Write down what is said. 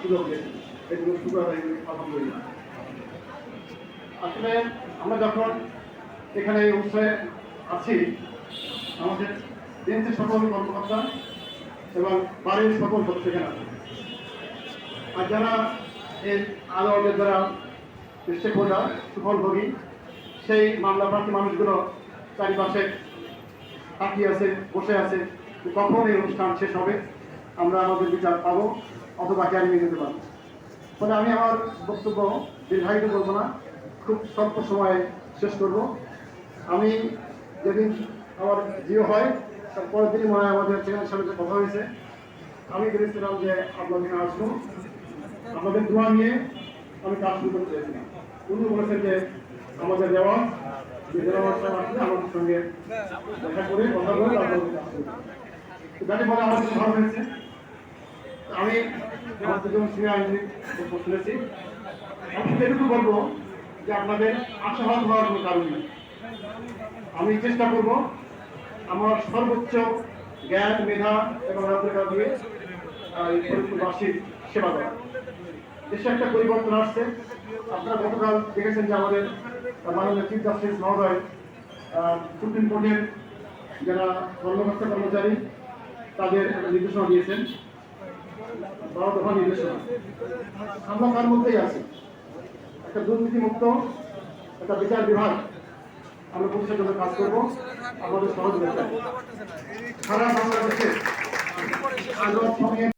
সুযোগ এগুলো শুক্র আলহামদুলিল্লাহ আসলে আমরা যখন এখানে এই অনুষ্ঠানে আছি, আমাদের বেঞ্চের সকল কর্মকর্তা এবং বাড়ির সকল এখানে আছে। আর যারা এই আদালতের দ্বারা স্টেক হোল্ডার সুফলভোগী সেই মামলা প্রার্থী মানুষগুলো চারিপাশে তাকিয়ে আছে, বসে আছে কখন এই অনুষ্ঠান শেষ হবে, আমরা আমাদের বিচার পাবো। অথবা জ্ঞান নিয়ে যেতে পারব। ফলে আমি আমার বক্তব্য দীর্ঘায়িত করব না, খুব স্বল্প সময়ে শেষ করব। আমি যেদিন আমার জিও হয়, তার পরের দিনই মনে হয় আমাদের চেয়ারের সাথে কথা হয়েছে, আমি ভেবেছিলাম যে আপনাদের আসব আপনাদের দোয়া নিয়ে আমি কাজ শুরু করতে চেয়েছিলাম উনি বলেছেন যে আমাদের দেওয়া আমাদের সঙ্গে দেখা করে কথা বলে তারপরে কাজ করব তো যাতে বলে খুব ভালো হয়েছে। আমার সিনিয়র আইনজীবী আমি এটুকু বলব যে আপনাদের আশাবাদ হওয়ার কোনো কারণ নেই আমি চেষ্টা করব আমার সর্বোচ্চ জ্ঞান, মেধা এবং এই ফরিদপুরবাসীর সেবা দেওয়া। দেশে একটা পরিবর্তন আসছে। আপনারা গতকাল দেখেছেন যে আমাদের মাননীয় চিফ জাস্টিস মহোদয় সুপ্রিম কোর্টের যারা কর্মকর্তা কর্মচারী, তাদের একটা নির্দেশনা দিয়েছেন। বারো দফা নির্দেশনা। আমরা তার মধ্যেই আছি। একটা দুর্নীতিমুক্ত, একটা বিচার বিভাগ। আমরা প্রতিষ্ঠার জন্য কাজ করব। আমাদের সহযোগিতা সারা বাংলাদেশে